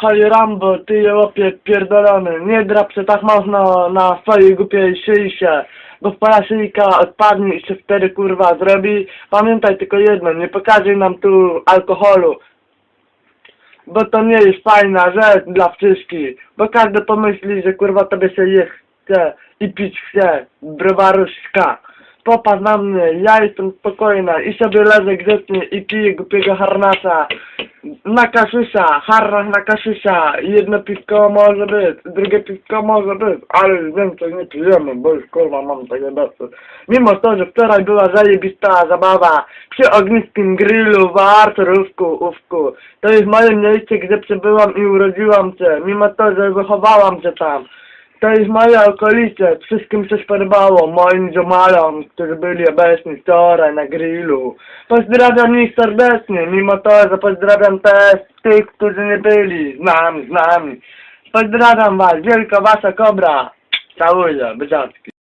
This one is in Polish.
Hej Rambo, ty jełopie pierdolony, nie drap się tak mocno na swojej głupiej szyi się, bo twoja szyjka odpadnie i się wtedy kurwa zrobi. Pamiętaj tylko jedno, nie pokazuj nam tu alkoholu, bo to nie jest fajna rzecz dla wszystkich, bo każdy pomyśli, że kurwa tobie się je chce i pić chce, browaruszka. Popatrz na mnie, ja jestem spokojna i sobie leżę grzecznie i piję głupiego harnasa. Na kaszysza, harnaś na kaszysza. Jedno piwko może być, drugie piwko może być, ale już więcej nie pijemy, bo już kurwa mam tego dosyć. Mimo to, że wczoraj była zajebista zabawa przy ogniskim grillu w Arturówku, Ówku. To jest moje miejsce, gdzie przybyłam i urodziłam się, mimo to, że wychowałam się tam. To jest moje okolice, wszystkim się spodobało, moim ziomalom, którzy byli obecni wczoraj na grillu. Pozdrawiam ich serdecznie, mimo to, że pozdrawiam też tych, którzy nie byli z nami, z nami. Pozdrawiam was, wielka wasza kobra. Całuję, byciatki.